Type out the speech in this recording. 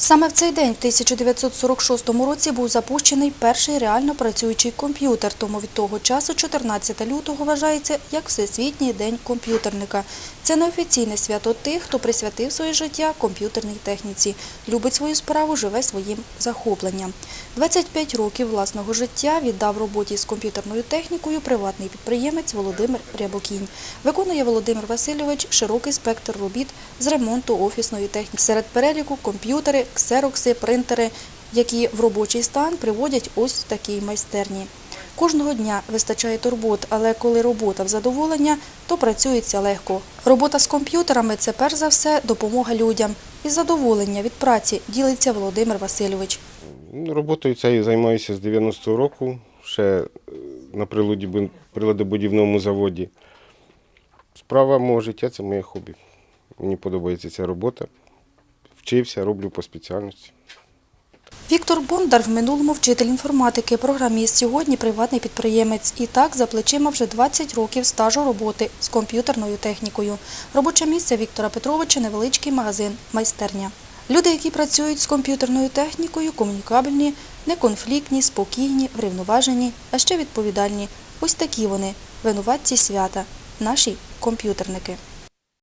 Саме в цей день, в 1946 році, був запущений перший реально працюючий комп'ютер, тому від того часу 14 лютого вважається як Всесвітній день комп'ютерника. Це неофіційне свято тих, хто присвятив своє життя комп'ютерній техніці, любить свою справу, живе своїм захопленням. 25 років власного життя віддав роботі з комп'ютерною технікою приватний підприємець Володимир Рябокінь. Виконує Володимир Васильович широкий спектр робіт з ремонту офісної техніки. Серед переліку комп'ютери, ксерокси, принтери, які в робочий стан приводять ось в такій майстерні. Кожного дня вистачає турбот, але коли робота в задоволення, то працюється легко. Робота з комп'ютерами це перш за все допомога людям. І задоволення від праці ділиться Володимир Васильович. Роботою цією займаюся з 90-го року, ще е, на приладобудівному заводі. Справа мого життя це моє хобі. Мені подобається ця робота. Вчився, роблю по спеціальності. Віктор Бондар в минулому вчитель інформатики, програміст, сьогодні приватний підприємець. І так за плечима вже 20 років стажу роботи з комп'ютерною технікою. Робоче місце Віктора Петровича – невеличкий магазин, майстерня. Люди, які працюють з комп'ютерною технікою, комунікабельні, неконфліктні, спокійні, врівноважені, а ще відповідальні. Ось такі вони – винуватці свята – наші комп'ютерники.